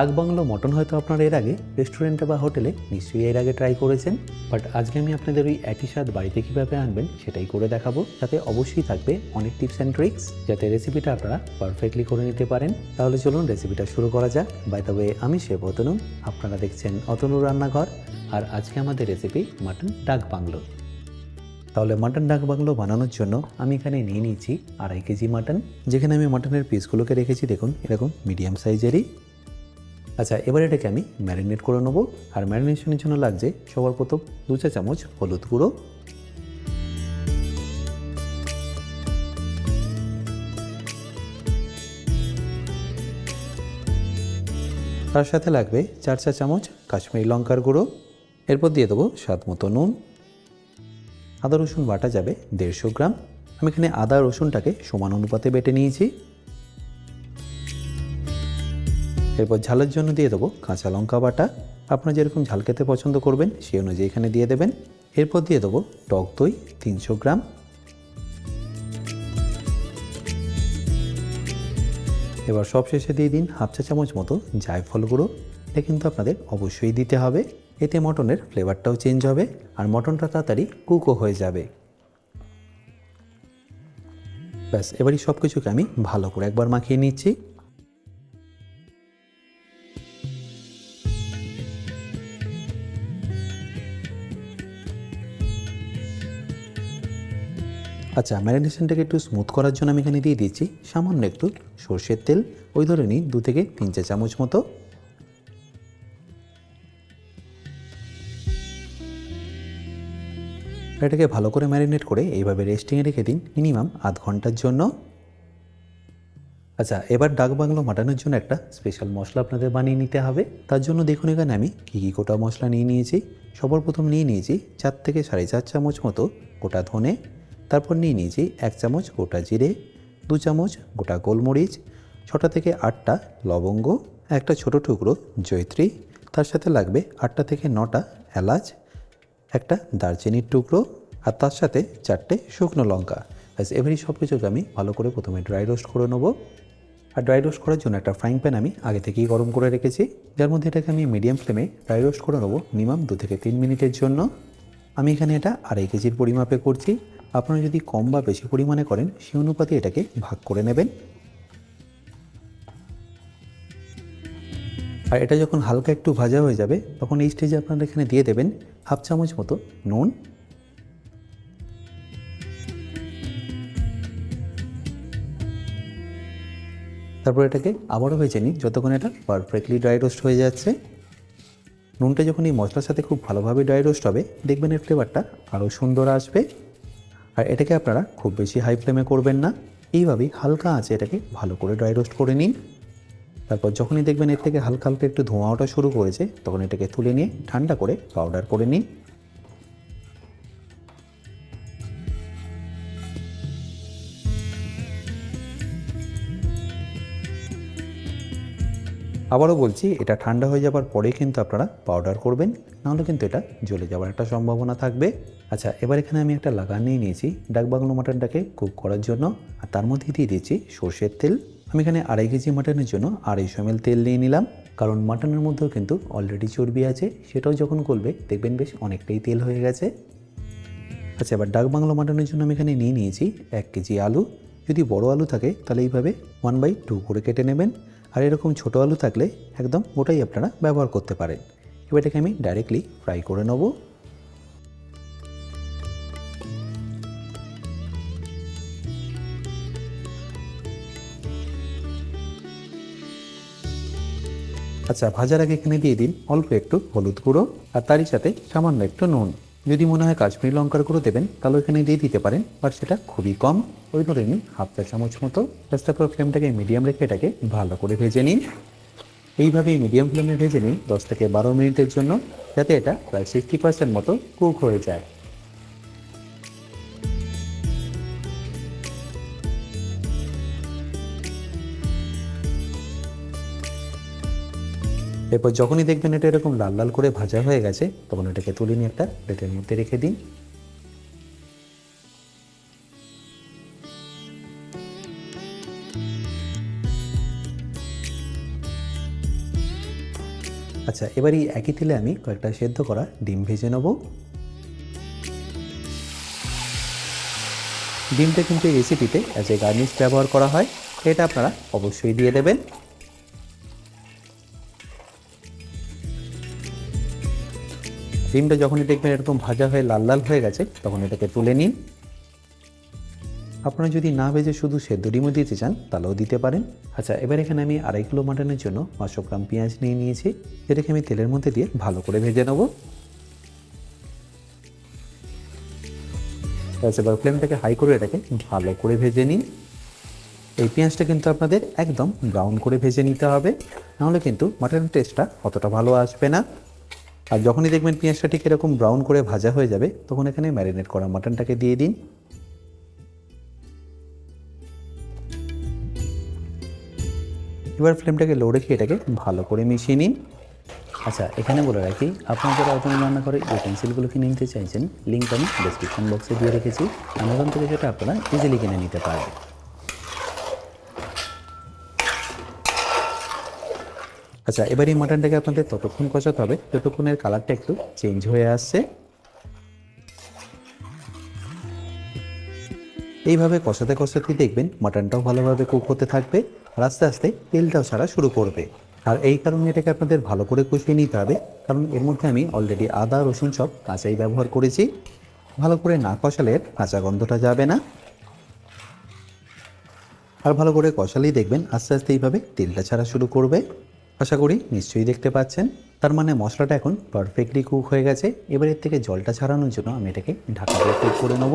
ডাক bungalow mutton হয়তো আপনারা এর আগে, রেস্টুরেন্টে বা হোটেলে নিশ্চয়ই এর আগে ট্রাই করেছেন। বাট আজকে আমি আপনাদের ওই একই স্বাদ বাড়িতে কীভাবে আনবেন সেটাই করে দেখাবো। তাতে অবশ্যই থাকবে অনেক টিপস অ্যান্ড ট্রিক্স যাতে রেসিপিটা আপনারা পারফেক্টলি করে নিতে পারেন। তাহলে চলুন রেসিপিটা শুরু করা যাক। বাই তবে আমি শেফ অতনু আপনারা দেখছেন অতনু রান্নাঘর। আর আজকে আমাদের রেসিপি মাটন ডাক বাংলো তাহলে মাটন ডাক বাংলো বানানোর জন্য আমি এখানে নিয়ে নিয়েছি আড়াই কেজি মাটন যেখানে আমি মাটনের পিসগুলোকে রেখেছি, দেখুন, এরকম মিডিয়াম সাইজেরই আচ্ছা এবার এটাকে আমি ম্যারিনেট করে নেব। আর ম্যারিনেশনের জন্য লাগছে সবার প্রথম দু চা চামচ হলুদ গুঁড়ো। তার সাথে লাগবে চার চা চামচ কাশ্মীরি লঙ্কার গুঁড়ো। এরপর দিয়ে দেবো স্বাদ মতো নুন। আদা রসুন বাটা যাবে দেড়শো গ্রাম। আমি এখানে আদা রসুনটাকে সমান অনুপাতে বেটে নিয়েছি। এরপর ঝালের জন্য দিয়ে দেবো কাঁচা লঙ্কা বাটা। আপনারা যেরকম ঝাল খেতে পছন্দ করবেন, সেই অনুযায়ী এখানে দিয়ে দেবেন। এরপর দিয়ে দেবো টক দই তিনশো গ্রাম। এবার সবশেষে দিয়ে দিন হাফ চা চামচ মতো জায়ফল গুঁড়ো। এটা কিন্তু আপনাদের অবশ্যই দিতে হবে। এতে মটনের ফ্লেভারটাও চেঞ্জ হবে আর মটনটা তাড়াতাড়ি কুকও হয়ে যাবে। ব্যাস, এবারই সব কিছুকে আমি ভালো করে একবার মাখিয়ে নিচ্ছি। আচ্ছা ম্যারিনেশনটাকে একটু স্মুথ করার জন্য আমি এখানে দিয়ে দিচ্ছি সামান্য একটু সর্ষের তেল। ওই ধরে নিই দু থেকে তিন চা চামচ মতো। এটাকে ভালো করে ম্যারিনেট করে এইভাবে রেস্টিংয়ে রেখে দিন মিনিমাম আধ ঘণ্টার জন্য। আচ্ছা এবার ডাক বাংলো মাটানোর জন্য একটা স্পেশাল মশলা আপনাদের বানিয়ে নিতে হবে। তার জন্য দেখুন এখানে আমি কী কী গোটা মশলা নিয়ে নিয়েছি। সবার প্রথম নিয়ে নিয়েছি চার থেকে সাড়ে চার চামচ মতো গোটা ধনে। তারপর নিয়ে নিয়েছি এক চামচ গোটা জিরে, দু চামচ গোটা গোলমরিচ, ছটা থেকে আটটা লবঙ্গ, একটা ছোট টুকরো জৈত্রী তার সাথে লাগবে আটটা থেকে নটা এলাচ, একটা দারচিনির টুকরো আর তার সাথে চারটে শুকনো লঙ্কা। ব্যাস সব কিছুকে আমি ভালো করে প্রথমে ড্রাই রোস্ট করে নেব। আর ড্রাই রোস্ট করার জন্য একটা ফ্রাইং প্যান আমি আগে থেকেই গরম করে রেখেছি। যার মধ্যে এটাকে আমি মিডিয়াম ফ্লেমে ড্রাই রোস্ট করে নেব মিনিমাম দু থেকে তিন মিনিটের জন্য। আমি এখানে এটা আড়াই কেজির পরিমাপে করছি। আপনারা যদি কম বা বেশি পরিমাণে করেন, সেই অনুপাতে এটাকে ভাগ করে নেবেন। আর এটা যখন হালকা একটু ভাজা হয়ে যাবে, তখন এই স্টেজে আপনারা এখানে দিয়ে দেবেন হাফ চামচ মতো নুন। তারপর এটাকে আবারও ভেজে নিই যতক্ষণ এটা পারফেক্টলি ড্রাই রোস্ট হয়ে যাচ্ছে। নুনটা যখন এই মশলার সাথে খুব ভালোভাবে ড্রাই রোস্ট হবে, দেখবেন এর ফ্লেভারটা আরও সুন্দর আসবে। আর এটাকে আপনারা খুব বেশি হাই ফ্লেমে করবেন না। এইভাবেই হালকা আছে এটাকে ভালো করে ড্রাই রোস্ট করে নিন। তারপর যখনই দেখবেন এর থেকে হালকা হালকা একটু ধোঁয়া ওঠা শুরু করেছে, তখন এটাকে তুলে নিয়ে ঠান্ডা করে পাউডার করে নিন। আবারও বলছি, এটা ঠান্ডা হয়ে যাবার পরেই কিন্তু আপনারা পাউডার করবেন, নাহলে কিন্তু এটা জ্বলে যাওয়ার একটা সম্ভাবনা থাকবে। আচ্ছা এবার এখানে আমি একটা লাগান নিয়ে নিয়েছি ডাক বাংলো মাটনটাকে কুক করার জন্য, আর তার মধ্যে দিয়ে দিয়েছি সর্ষের তেল। আমি এখানে আড়াই কেজি মাটনের জন্য আড়াইশো এম তেল নিয়ে নিলাম, কারণ মাটনের মধ্যেও কিন্তু অলরেডি চর্বি আছে, সেটাও যখন করবে দেখবেন বেশ অনেকটাই তেল হয়ে গেছে। আচ্ছা এবার ডাক বাংলো মাটনের জন্য আমি এখানে নিয়ে নিয়েছি এক কেজি আলু যদি বড় আলু থাকে, তাহলে এইভাবে ওয়ান বাই টু করে কেটে নেবেন। আর এরকম ছোটো আলু থাকলে একদম ওটাই আপনারা ব্যবহার করতে পারেন। এবার এটাকে আমি ডাইরেক্টলি ফ্রাই করে নেব। আচ্ছা ভাজার আগে এখানে দিয়ে দিন অল্প একটু হলুদ গুঁড়ো আর তারই সাথে সামান্য একটু নুন। যদি মনে হয় কাশ্মীরি লঙ্কার গুঁড়ো দেবেন, তাহলে ওইখানে দিয়ে দিতে পারেন, বাট সেটা খুবই কম। ওই ধরে নিন, হাফ চা চামচ মতো জাস্ট তারপর ফ্লেমটাকে মিডিয়াম রেখে এটাকে ভালো করে ভেজে নিন। এইভাবেই মিডিয়াম ফ্লেমে ভেজে নিন, দশ থেকে বারো মিনিটের জন্য, যাতে এটা প্রায় সিক্সটি পার্সেন্ট মতো কুক হয়ে যায়। এরপর যখনই দেখবেন এটা এরকম লাল লাল করে ভাজা হয়ে গেছে, তখন এটাকে তুলে নিয়ে একটা প্লেটের মধ্যে রেখে দিন। আচ্ছা এবার এই একই তেলে আমি কয়েকটা সেদ্ধ করা ডিম ভেজে নেব। ডিমটা কিন্তু এই রেসিপিতে অ্যাজ এ গার্নিশ ব্যবহার করা হয়, এটা আপনারা অবশ্যই দিয়ে দেবেন। ডিমটা যখনই দেখবেন এরকম ভাজা হয়ে লাল লাল হয়ে গেছে, তখন এটাকে তুলে নিন। আপনারা যদি না ভেজে শুধু সেদ্ধ ডিমও দিতে চান, তাহলেও দিতে পারেন। আচ্ছা এবার এখানে আমি আড়াই কিলো মাটনের জন্য পাঁচশো গ্রাম পেঁয়াজ নিয়ে নিয়েছি। এটাকে আমি তেলের মধ্যে দিয়ে ভালো করে ভেজে নেব। এবার ফ্লেমটাকে হাই করে এটাকে ভালো করে ভেজে নিন। এই পেঁয়াজটা কিন্তু আপনাদের একদম ব্রাউন করে ভেজে নিতে হবে। নাহলে কিন্তু মাটনের টেস্টটা অতটা ভালো আসবে না। আর যখনই দেখবেন পেঁয়াজটা ঠিক এরকম ব্রাউন করে ভাজা হয়ে যাবে, তখন এখানে ম্যারিনেট করা মাটনটাকে দিয়ে দিন। এবার ফ্লেমটাকে লো রেখে এটাকে ভালো করে মিশিয়ে নিন। আচ্ছা এখানে বলে রাখি, আপনারা যারা রান্না করে ইউটেন্সিলগুলো কিনে নিতে চাইছেন লিঙ্ক আমি ডিসক্রিপশন বক্সে দিয়ে রেখেছি। অ্যামাজন থেকে সেটা আপনারা ইজিলি কিনে নিতে পারবেন। আচ্ছা এবার এই মাটনটাকে আপনাদের ততক্ষণ কষাতে হবে। যতক্ষণের কালারটা একটু চেঞ্জ হয়ে আসছে। এইভাবে কষাতে কষাতে দেখবেন মাটনটাও ভালোভাবে কুক হতে থাকবে আর আস্তে আস্তে তেলটাও ছাড়া শুরু করবে। আর এই কারণে এটাকে আপনাদের ভালো করে কষিয়ে নিতে হবে। কারণ এর মধ্যে আমি অলরেডি আদা, রসুন সব কাঁচাই ব্যবহার করেছি। ভালো করে না কষালে কাঁচা গন্ধটা যাবে না। আর ভালো করে কষালেই দেখবেন আস্তে আস্তে এইভাবে তেলটা ছাড়া শুরু করবে। আশা করি নিশ্চয়ই দেখতে পাচ্ছেন। তার মানে মশলাটা এখন পারফেক্টলি কুক হয়ে গেছে। এবার এর থেকে জলটা ছাড়ানোর জন্য আমি এটাকে ঢাকা দিয়ে কুক করে নেব।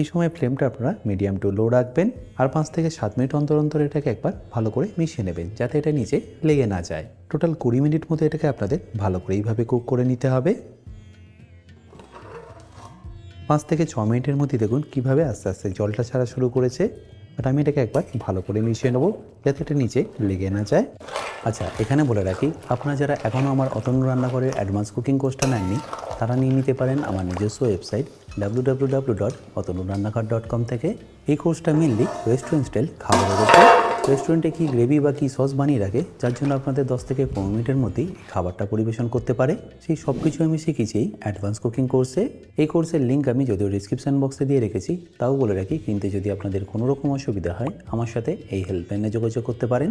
এই সময় ফ্লেমটা আপনারা মিডিয়াম টু লো রাখবেন আর পাঁচ থেকে সাত মিনিট অন্তর অন্তর এটাকে একবার ভালো করে মিশিয়ে নেবেন যাতে এটা নিচে লেগে না যায়। টোটাল কুড়ি মিনিট মতো এটাকে আপনাদের ভালো করে এইভাবে কুক করে নিতে হবে। পাঁচ থেকে ছ মিনিটের মধ্যে দেখুন কীভাবে আস্তে আস্তে জলটা ছাড়া শুরু করেছে। বাট আমি এটাকে একবার ভালো করে মিশিয়ে নেব যাতে এটা নিচে লেগে না যায়। আচ্ছা এখানে বলে রাখি, আপনারা যারা এখনও আমার অতনু রান্নাঘরের অ্যাডভান্স কুকিং কোর্সটা নেননি, তারা নিয়ে নিতে পারেন আমার নিজস্ব website W W W dot Atanu Rannaghar dot com থেকে। এই কোর্সটা মেনলি ওয়েস্টার্ন স্টাইল খাবারের উপর। রেস্টুরেন্টে কি গ্রেভি বা কি সস বানিয়ে রাখে, যার জন্য আপনাদের দশ থেকে পনেরো মিনিটের মধ্যেই খাবারটা পরিবেশন করতে পারে। সেই সব কিছু আমি শিখেছি অ্যাডভান্স কুকিং কোর্সে। এই কোর্সের লিঙ্ক আমি যদিও ডিসক্রিপশান বক্সে দিয়ে রেখেছি, তাও বলে রাখি কিন্তু যদি আপনাদের কোনো রকম অসুবিধা হয়, আমার সাথে এই হেল্পলাইনে যোগাযোগ করতে পারেন।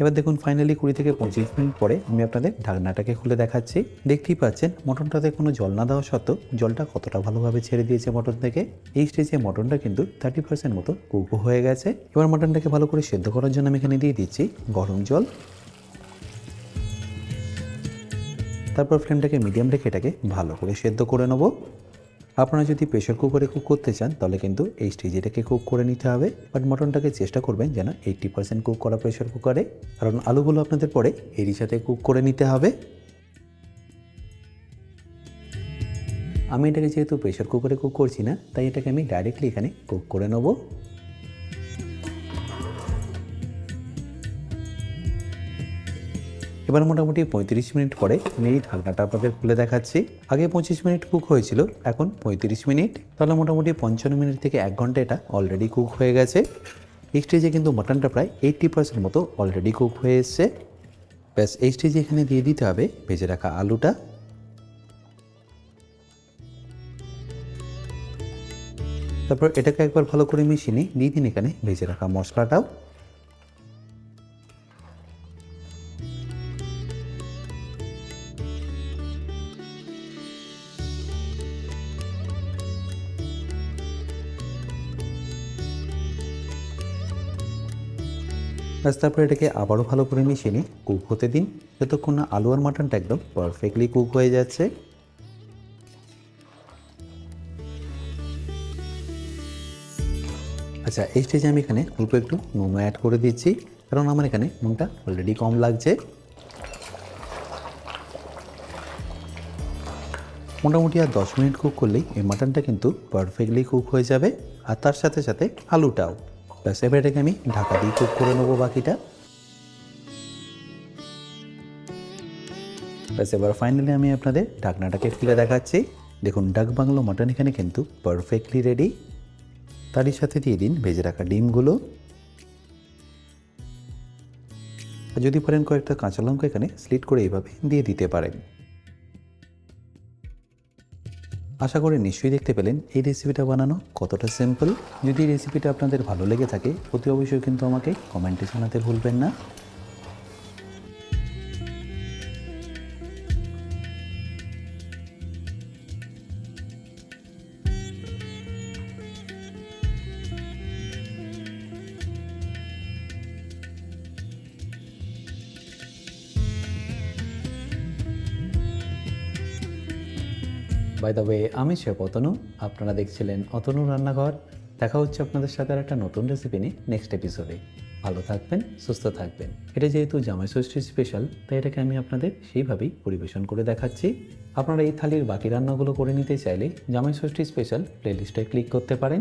এবার দেখুন ফাইনালি কুড়ি থেকে পঁচিশ মিনিট পরে আমি আপনাদের ঢাকনাটাকে খুলে দেখাচ্ছি। দেখতেই পাচ্ছেন, মটনটাতে কোনো জল না দেওয়া সত্ত্বেও জলটা কতটা ভালোভাবে ছেড়ে দিয়েছে মটন থেকে। এই স্টেজে মটনটা কিন্তু থার্টি পার্সেন্ট মতো কুকু হয়ে গেছে। এবার মটনটাকে ভালো করে সেদ্ধ করার জন্য আমি এখানে দিয়ে দিচ্ছি গরম জল। তারপর ফ্লেমটাকে মিডিয়াম রেখে এটাকে ভালো করে সেদ্ধ করে নেব। আপনারা যদি প্রেশার কুকারে কুক করতে চান, তাহলে কিন্তু এই স্টেজে এটাকে কুক করে নিতে হবে। বাট মটনটাকে চেষ্টা করবেন যেন এইট্টি পার্সেন্ট কুক করা প্রেশার কুকারে কারণ আলুগুলো আপনাদের পরে এরই সাথে কুক করে নিতে হবে। আমি এটাকে যেহেতু প্রেশার কুকারে কুক করছি না, তাই এটাকে আমি ডাইরেক্টলি এখানে কুক করে নেব। এবার মোটামুটি পঁয়ত্রিশ মিনিট পরে আমি এই ঢাকনাটা আপনাদের খুলে দেখাচ্ছি। আগে পঁচিশ মিনিট কুক হয়েছিল, এখন পঁয়ত্রিশ মিনিট। তাহলে মোটামুটি পঞ্চান্ন মিনিট থেকে এক ঘণ্টা এটা অলরেডি কুক হয়ে গেছে। এই স্টেজে কিন্তু মাটনটা প্রায় এইট্টি পার্সেন্ট মতো অলরেডি কুক হয়ে এসছে। ব্যাস, এই স্টেজে এখানে দিয়ে দিতে হবে ভেজে রাখা আলুটা। তারপর এটাকে একবার ভালো করে মিশিয়ে নিই। দিয়ে দিন এখানে ভেজে রাখা মশলাটাও। ব্যাস, তারপরে এটাকে আবারও ভালো করে মিশিয়ে নিই। কুক হতে দিন। যতক্ষণ না আলু আর মাটনটা একদম পারফেক্টলি কুক হয়ে যাচ্ছে। আচ্ছা এই স্টেজে আমি এখানে অল্প একটু নুন অ্যাড করে দিচ্ছি, কারণ আমার এখানে নুনটা অলরেডি কম লাগছে। মোটামুটি আর দশ মিনিট কুক করলেই এই মাটনটা কিন্তু পারফেক্টলি কুক হয়ে যাবে। আর তার সাথে সাথে আলুটাও। ব্যাস, এবার এটাকে আমি ঢাকা দিয়ে কুক করে নেব বাকিটা। ব্যাস, এবার ফাইনালি আমি আপনাদের ঢাকনাটাকে খুলে দেখাচ্ছি। দেখুন, ডাক বাংলো মাটন এখানে কিন্তু পারফেক্টলি রেডি তারই সাথে দিয়ে দিন ভেজে রাখা ডিমগুলো। যদি পারেন কয়েকটা কাঁচা লঙ্কা এখানে স্লিট করে এইভাবে দিয়ে দিতে পারেন। আশা করি নিশ্চয়ই দেখতে পেলেন এই রেসিপিটা বানানো কতটা সিম্পল যদি রেসিপিটা আপনাদের ভালো লেগে থাকে, অতি অবশ্যই কিন্তু আমাকে কমেন্টে জানাতে ভুলবেন না। বাই দ্য ওয়ে আমি শেফ অতনু আপনারা দেখছিলেন অতনু রান্নাঘর। দেখা হচ্ছে আপনাদের সাথে আর একটা নতুন রেসিপি নিয়ে নেক্সট এপিসোডে ভালো থাকবেন, সুস্থ থাকবেন। এটা যেহেতু জামাই ষষ্ঠী স্পেশাল তাই এটাকে আমি আপনাদের সেইভাবেই পরিবেশন করে দেখাচ্ছি। আপনারা এই থালির বাকি রান্নাগুলো করে নিতে চাইলে জামাই ষষ্ঠী স্পেশাল প্লেলিস্টে ক্লিক করতে পারেন।